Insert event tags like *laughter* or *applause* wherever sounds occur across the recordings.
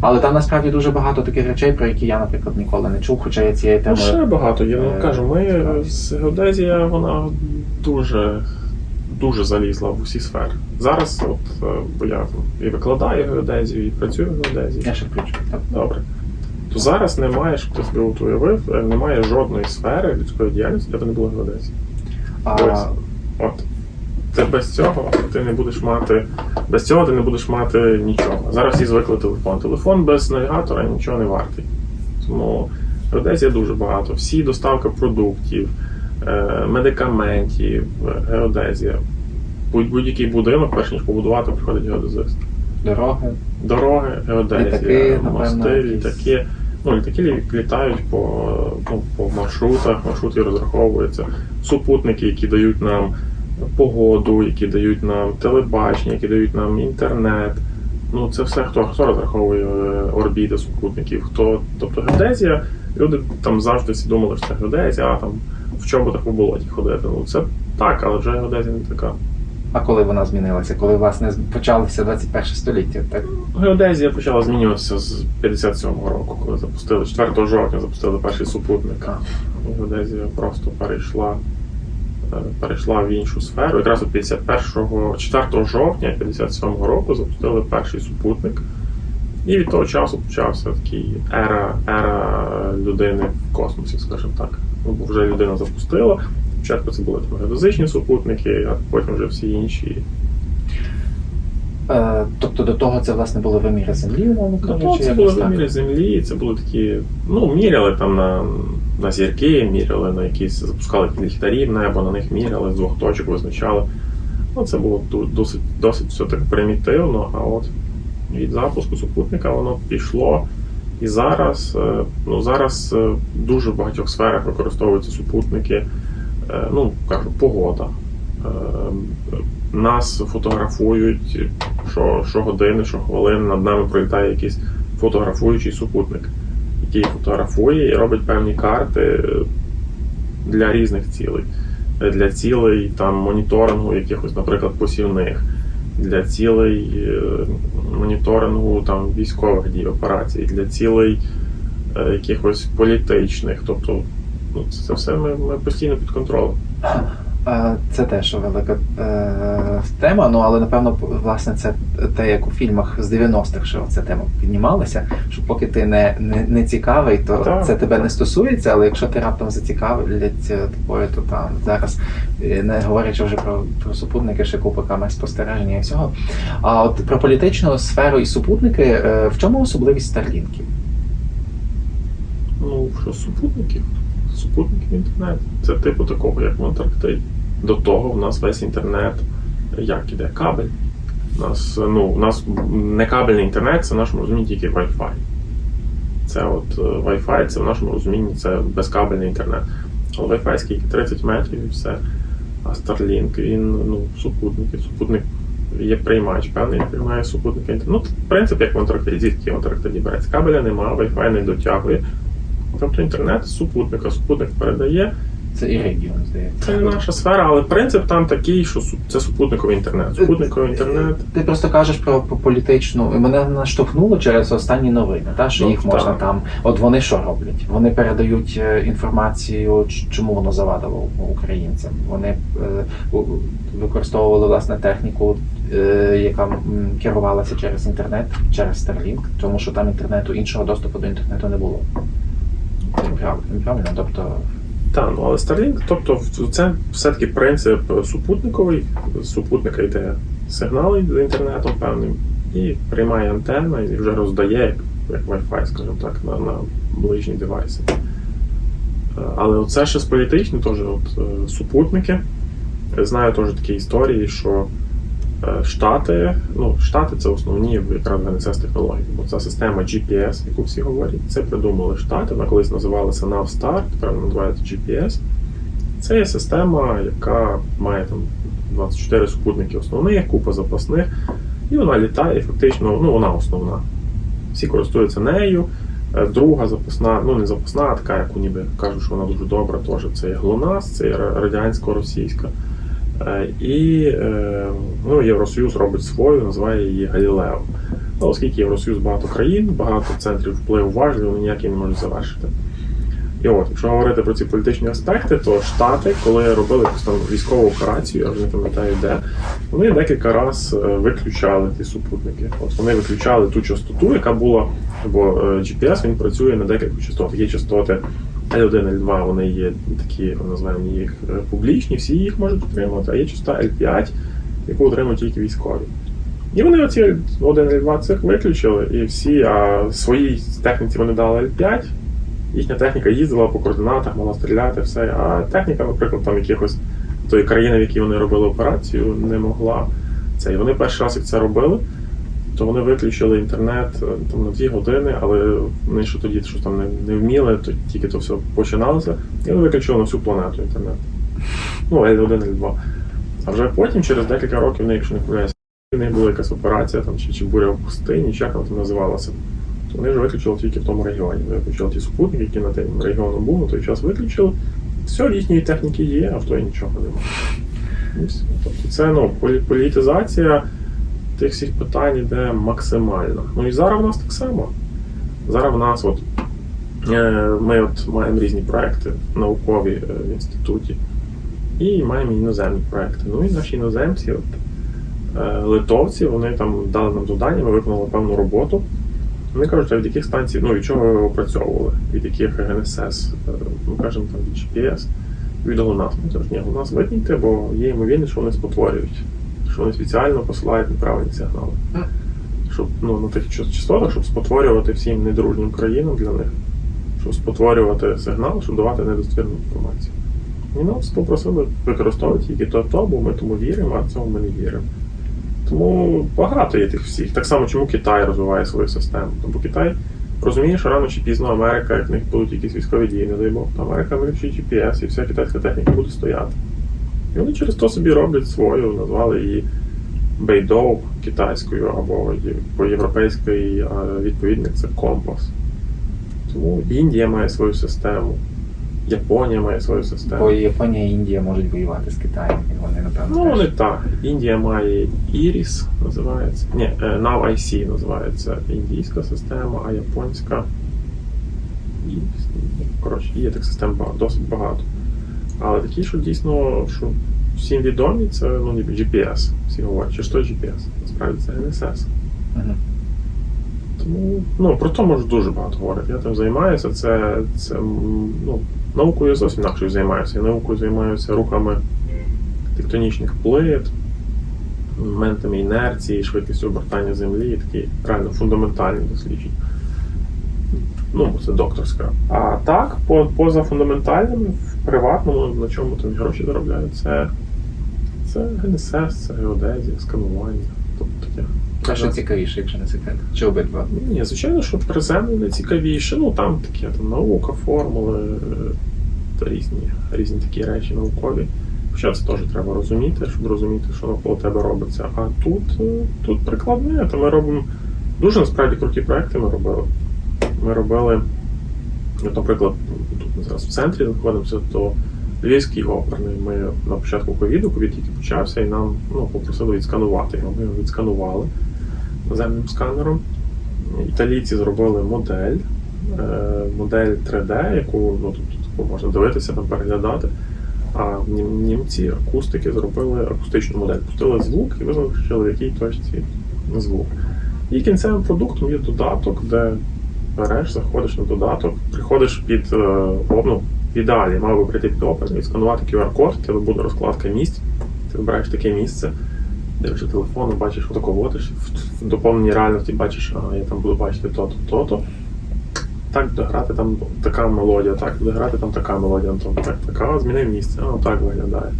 Але там насправді дуже багато таких речей, про які я, наприклад, ніколи не чув, хоча я цією Ну, ще багато. Ну е, кажу, ми з геодезія, вона дуже, дуже залізла в усі сфери. Зараз, от е, бо я і викладаю геодезію, і працюю в геодезії. Я ще включу. Так. Добре. То зараз немає, щоб ти собі от уявив, е, немає жодної сфери людської діяльності, де б не було геодезії. А, Ось. От. Ти без цього ти не будеш мати. Без цього ти не будеш мати нічого. Зараз всі звикли телефон. Телефон без навігатора нічого не вартий. Тому геодезія дуже багато. Всі доставка продуктів, е, медикаментів, е, геодезія. Будь- Будь-який будинок, перш ніж побудувати, приходить геодезист. дороги. Дороги, геодезія, Літаки, мости, літаки. Ну, літаки літають по, ну, по маршрутах, маршрути розраховуються. Супутники, які дають нам погоду, які дають нам телебачення, які дають нам інтернет. Ну, це все хто, хто розраховує е, орбіти супутників, хто. Тобто геодезія, люди там завжди всі думали, що це геодезія, а там в чоботах по болоті ходити. Ну це так, але вже геодезія не така. А коли вона змінилася? Коли власне почалося 21 століття, так? Геодезія почала змінюватися з 57-го року, коли запустили 4 жовтня запустили перший супутник. Геодезія просто перейшла, перейшла в іншу сферу. Якраз 51-го, 4 жовтня 57-го року запустили перший супутник. І від того часу почався такий ера, ера людини в космосі, скажімо так. Ну, бо вже людина запустила. Спочатку це були геодезичні супутники, а потім вже всі інші Е, тобто до того це власне були виміри землі, умовно Ну, кажучи, це були виміри землі, це були такі, ну, міряли там на, на зірки, міряли на якісь, запускали ліхтарі в небо, на них міряли, з двох точок визначали. Ну, це було досить, досить все так примітивно, а от від запуску супутника воно пішло. І зараз, е, ну, зараз е, в дуже багатьох сферах використовуються супутники. Е, Ну, кажу, погода. Нас фотографують що, щогодини, щохвилини над нами пролітає якийсь фотографуючий супутник, який фотографує і робить певні карти е, для різних цілей. Е, Для цілей там моніторингу якихось, наприклад, посівних, для цілей е, моніторингу там військових дій операцій, для цілей якихось політичних. Тобто, ну, це все ми, ми постійно під контролем. Це теж велика е, тема, ну але напевно, власне, це те, як у фільмах з 90-х, що ця тема піднімалася. Що поки ти не, не, не цікавий, то Так, це тебе так. не стосується, але якщо ти раптом зацікавлять е, тобою, то там зараз е, не говорячи вже про, про супутники, ще купа камер спостереження і всього. А от про політичну сферу і супутники, в чому особливість старлінків? Ну, що супутників? Супутників інтернет. Це типу такого, як в Антарктиді. До того в нас весь інтернет як іде кабель. У нас, ну, у нас не кабельний інтернет, це в нашому розумінні тільки Wi-Fi. Це от е, Wi-Fi, це в нашому розумінні це безкабельний інтернет. Але Wi-Fi скільки 30 метрів і все. А Starlink, він ну, супутники. Супутник є приймач, певний приймає інтернету. Ну, принцип, як в Антарктиді, звідки в Антарктиді береться. Кабеля нема, Wi-Fi не дотягує. Тобто інтернет супутника. Супутник передає. Це Іридіум, здається. Це не наша сфера, але принцип там такий, що су- це супутниковий інтернет. Супутниковий інтернет. Ти просто кажеш про, політичну. Мене наштовхнуло через останні новини, та що Ну, їх можна так. там. От вони що роблять? Вони передають е, інформацію, чому воно завадило українцям. Вони е, використовували власне техніку, е, яка керувалася через інтернет, через Starlink, тому що там інтернету іншого доступу до інтернету не було. Правильно, правильно. Тобто Так, ну але Starlink, тобто це все-таки принцип супутниковий. З супутника йде сигнали з інтернетом певним і приймає антенна і вже роздає як, Wi-Fi, скажімо так, на, на ближні девайси. Е, Але це ще з політичні теж от, е, супутники. Знаю теж такі історії, що е, Штати, ну, Штати це основні якраз ГНСС технології, бо це система GPS, яку всі говорять. Це придумали Штати, вона колись називалася Navstar, тепер вона називається GPS. Це є система, яка має там 24 супутники основних, купа запасних, і вона літає фактично, ну вона основна. Всі користуються нею. Е, Друга запасна, ну не запасна, а така, яку ніби кажуть, що вона дуже добра, теж це є ГЛОНАСС, це є радянсько-російська. Е, І е, ну, Євросоюз робить свою, називає її Галілео. Але оскільки Євросоюз багато країн, багато центрів впливу важливі, вони ніякі не можуть завершити. І от, якщо говорити про ці політичні аспекти, то Штати, коли робили якусь там військову операцію, я вже не пам'ятаю де, вони декілька разів виключали ті супутники. От вони виключали ту частоту, яка була, бо е, GPS він працює на декілька частот. Є частоти L1, L2, вони є такі, називаємо їх е, публічні, всі їх можуть отримати, а є частота L5, яку отримують тільки військові. І вони оці 1 L2 цих виключили, і всі а своїй техніці вони дали L5. Їхня техніка їздила по координатах, могла стріляти, все. А техніка, наприклад, там якихось тої країни, в якій вони робили операцію, не могла. Це. І вони перший раз, як це робили, то вони виключили інтернет е, там на дві години, але вони що тоді що там не, не вміли, то тільки то все починалося, і вони виключили на всю планету інтернет. Ну, L1, L2. А вже потім, через декілька років, вони, якщо не помиляюся, в них була якась операція там, чи, чи буря в пустині, чи як вона там називалася. То вони вже виключили тільки в тому регіоні. Вони виключили ті супутники, які на тим регіоном був, на той час виключили. Все, їхньої техніки є, а в той нічого немає. Тобто це ну, полі- політизація тих всіх питань йде максимально. Ну і зараз в нас так само. Зараз в нас от, е, ми от маємо різні проекти наукові е, в інституті і маємо іноземні проекти. Ну і наші іноземці, от, е, литовці, вони там дали нам завдання, ми виконали певну роботу. Вони кажуть, а від яких станцій, ну від чого ви опрацьовували, від яких ГНСС, ми кажемо там від GPS, від ГЛОНАСС. Ми кажуть, ні, ГЛОНАСС викиньте, бо є ймовірність, що вони спотворюють, що вони спеціально посилають неправильні сигнали. Щоб ну, на тих частотах, щоб спотворювати всім недружнім країнам для них, щоб спотворювати сигнал, щоб давати недостовірну інформацію. І нас попросили використовувати тільки то, то, бо ми тому віримо, а цьому ми не віримо. Тому багато є тих всіх. Так само, чому Китай розвиває свою систему. Бо Китай розуміє, що рано чи пізно Америка, як в них будуть якісь військові дії, не дай Бог, то Америка виключить GPS і вся китайська техніка буде стояти. І вони через то собі роблять свою, назвали її Бейдоу китайською, або по європейській відповідник це компас. Тому Індія має свою систему, Японія має свою систему. Бо Японія і Індія можуть воювати з Китаєм, і вони, напевно, Ну, вони так. Індія має Iris, називається. Ні, е, Now IC називається індійська система, а японська. Коротше, є таких систем досить багато. Але такі, що дійсно, що всім відомі, це ну, ніби GPS. Всі говорять, що ж то GPS? Насправді це NSS. Мгм. Тому ну, про то можу дуже багато говорити. Я тим займаюся. Це, це ну, наукою я зовсім інакшою займаюся. Я наукою займаюся рухами тектонічних плит, моментами інерції, швидкістю обертання землі, такі реально фундаментальні дослідження. Ну, це докторська. А так, по, поза фундаментальними, в приватному, на чому там гроші заробляють, це, це ГНСС, це геодезія, сканування. Тобто таке. А що цікавіше, якщо не секрет? Чи обидва? Ні, звичайно, що приземлене цікавіше. Ну там таке там наука, формули та різні, різні такі речі наукові. Хоча це теж треба розуміти, щоб розуміти, що навколо тебе робиться. А тут, е, тут прикладне, то ми робимо дуже насправді круті проекти. Ми робили. Ми робили, наприклад, ми зараз в центрі знаходимося, то Львівський оперний. Ми на початку ковіду, ковід тільки почався, і нам ну, попросили відсканувати його. Ми його відсканували наземним сканером. Італійці зробили модель, е, модель 3D, яку ну, тут, можна дивитися, там переглядати. А німці акустики зробили акустичну модель. Пустили звук і визначили, в якій точці звук. І кінцевим продуктом є додаток, де береш, заходиш на додаток, приходиш під е, обну. В ідеалі мав би прийти під оперний, сканувати QR-код, тебе буде розкладка місць, ти вибираєш таке місце, дивишся телефон, бачиш, отако водиш, в, доповненій реальності бачиш, ага, я там буду бачити то-то, то-то. Так буде грати там така мелодія, так буде грати там така мелодія, там так, така, змінив місце, а так виглядає.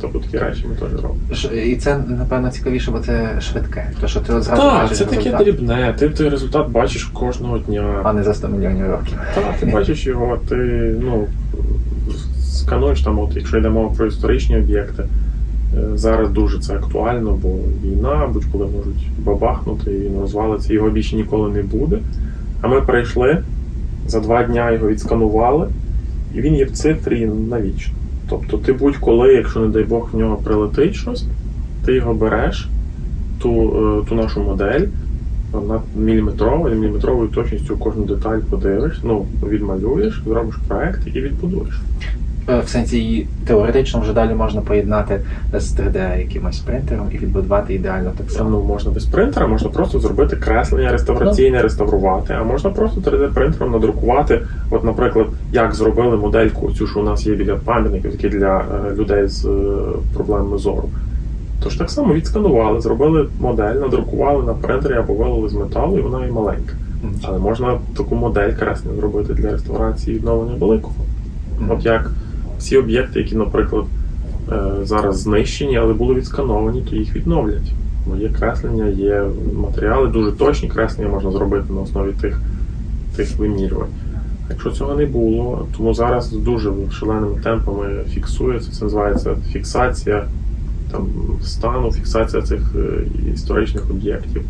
Тобто такі речі ми теж робимо. Ш- І це, напевно, цікавіше, бо це швидке. То, що ти от Так, бачиш це таке результат, дрібне, ти той результат бачиш кожного дня. а не за 100 мільйонів років. Так, ти бачиш його, ти ну, скануєш там, от, якщо йде мова про історичні об'єкти. е, Зараз дуже це актуально, бо війна, будь-коли можуть бабахнути, і він розвалиться, його більше ніколи не буде. А ми прийшли, за два дня його відсканували, і він є в цифрі навічно. Тобто ти будь-коли, якщо, не дай Бог, в нього прилетить щось, ти його береш, ту, е, ту нашу модель, на міліметровою, міліметровою точністю кожну деталь подивиш, ну, відмалюєш, зробиш проект і відбудуєш. Е, В сенсі і теоретично вже далі можна поєднати з 3D якимось принтером і відбудувати ідеально так само. Ну, можна без принтера, можна просто зробити креслення реставраційне, реставрувати, а можна просто 3D-принтером надрукувати. От, наприклад, як зробили модельку, цю, що у нас є біля пам'ятників, такі для е, людей з е, проблемами зору. Тож так само відсканували, зробили модель, надрукували на принтері або вилили з металу, і вона і маленька. Але можна таку модель креслення зробити для реставрації відновлення великого. От як всі об'єкти, які, наприклад, е, зараз знищені, але були відскановані, то їх відновлять. Бо є креслення, є матеріали, дуже точні креслення можна зробити на основі тих, тих вимірювань. Якщо цього не було, тому зараз дуже шаленими темпами фіксується. Це називається фіксація там, стану, фіксація цих е, історичних об'єктів.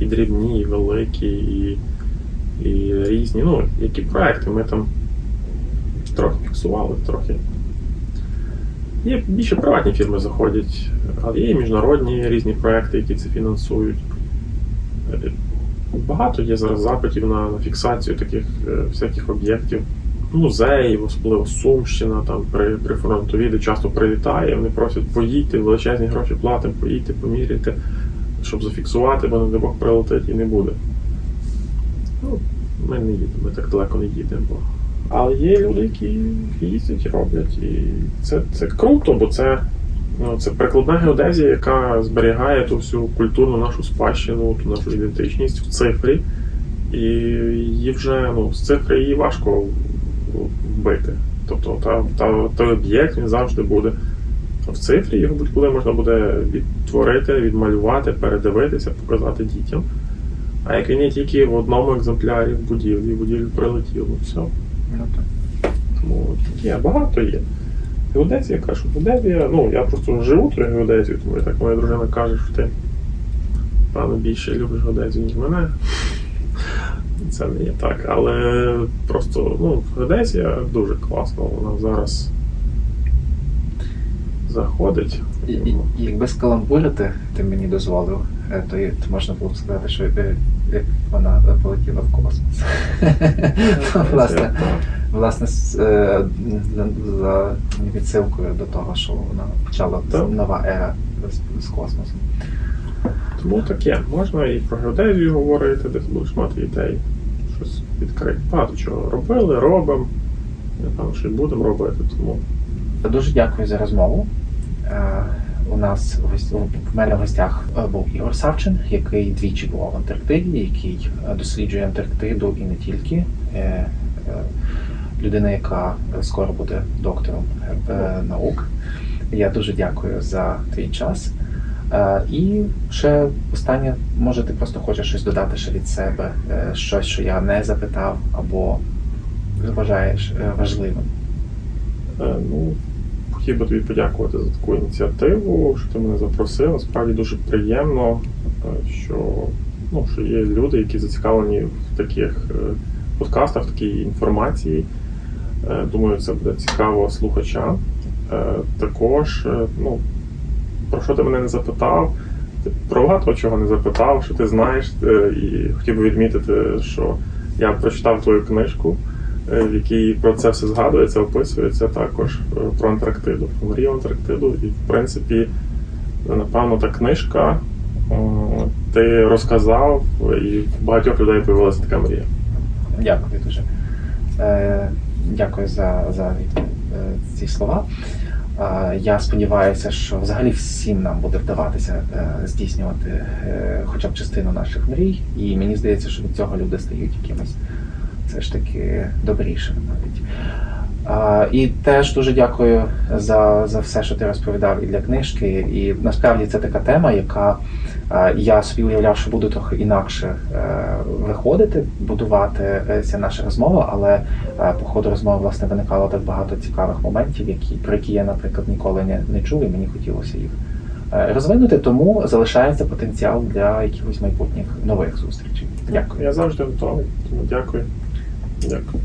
І дрібні, і великі, і, і різні. Ну, які проекти ми там трохи фіксували, трохи. Є більше приватні фірми заходять, але є і міжнародні різні проекти, які це фінансують. Е, Багато є зараз запитів на, на фіксацію таких е, всяких об'єктів. Музеїв, особливо Сумщина, там при, при фронтові, часто прилітає, вони просять поїдьте, величезні гроші платимо, поїдьте, поміряйте, щоб зафіксувати, бо не дай Бог прилетить і не буде. Ну, ми не їдемо, ми так далеко не їдемо. Але є люди, які їздять і роблять. І це, це круто, бо це, ну, це прикладна геодезія, яка зберігає ту всю культурну нашу спадщину, ту нашу ідентичність в цифрі. І її вже ну, з цифри її важко вбити. Тобто та, та, той об'єкт він завжди буде в цифрі, його будь-коли можна буде відтворити, відмалювати, передивитися, показати дітям. А як він є тільки в одному екземплярі в будівлі, в будівлю прилетіло, все. Ну. Тому є, багато є. Геодезія, кажу, геодезія, ну я просто живу тою геодезією, тому і так моя дружина каже, що ти певно більше любиш геодезію, ніж мене. Це не є так. Але просто ну, геодезія дуже класна, вона зараз заходить. І, і, і якби скаламбурити ти мені дозволив, е, то, то можна було б сказати, що е, е, вона полетіла в космос. *laughs* власне, власне, е, за, відсилкою до того, що вона почала нова ера з, космосом. Тому таке, можна і про геодезію говорити, де ти будеш мати ідеї, щось відкрити. Багато чого робили, робимо. Напевно, що й будемо робити, тому Дуже дякую за розмову. У нас в мене в гостях е, був Ігор Савчин, який двічі був в Антарктиді, який е, досліджує Антарктиду і не тільки. Е, Людина, яка скоро буде доктором наук. Я дуже дякую за твій час. І ще останнє, може, ти просто хочеш щось додати ще від себе, щось, що я не запитав, або вважаєш важливим. Ну, хотів би тобі подякувати за таку ініціативу, що ти мене запросив. Справді дуже приємно, е, що, ну, що є люди, які зацікавлені в таких е, подкастах, в такій інформації. Е, Думаю, це буде цікаво слухачам. Також, ну, про що ти мене не запитав? Ти про багато чого не запитав, що ти знаєш, і хотів би відмітити, що я прочитав твою книжку в якій про це все згадується, описується також е, про Антарктиду, мрію Антарктиду. І, в принципі, напевно, та книжка ти розказав, і в багатьох людей появилася така мрія. Дякую дуже. Е, дякую за, за е, ці слова. Е, я сподіваюся, що взагалі всім нам буде вдаватися е, здійснювати е, хоча б частину наших мрій. І мені здається, що від цього люди стають якимось все ж таки добрішими навіть. А, і теж дуже дякую за, за все, що ти розповідав і для книжки. І насправді це така тема, яка е, я собі уявляв, що буду трохи інакше е, виходити, будувати ця наша розмова, але е, по ходу розмови власне виникало так багато цікавих моментів, які, про які я, наприклад, ніколи не, не чув, і мені хотілося їх е, розвинути. Тому залишається потенціал для якихось майбутніх нових зустрічей. Дякую. Я завжди готовий, тому дякую. Дякую.